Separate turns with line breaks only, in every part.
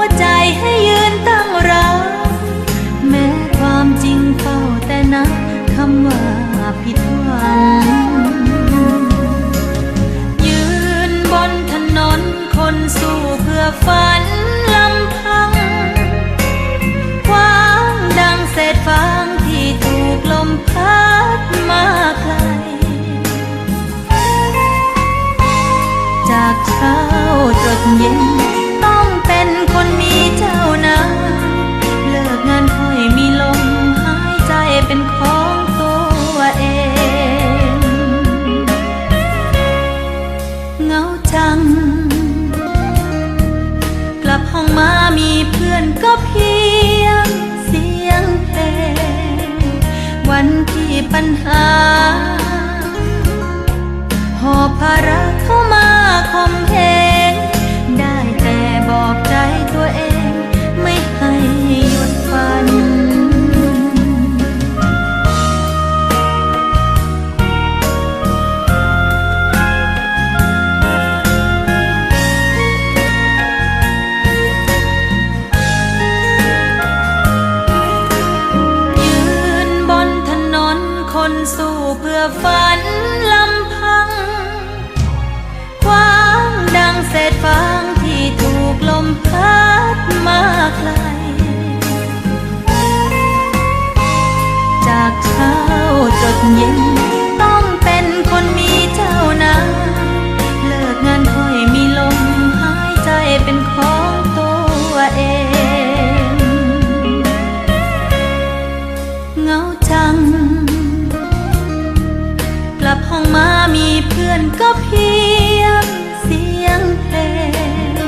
วใจให้ยืนตั้งรับแม้ความจริงเฝ้าแต่นับคำว่าผิดหวังยืนบนถนนคนสู้เพื่อฝันลำพังกว้างดังเศษฟางที่ถูกลมพัดมาไกลจากเช้าจดเย็น ปัญหา อฝันลำพัง ความดังเศษฟางที่ถูกลมพัดมาไกล จากเช้าจดเย็น ห้องมามีเพื่อนก็เพียงเสียงเพลง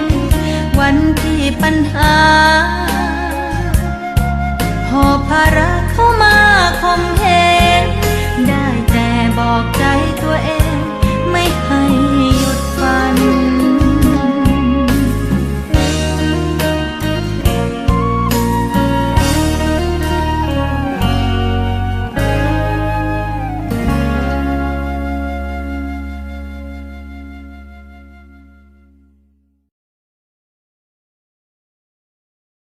วันที่ปัญหา หอบภาระเข้ามาคมห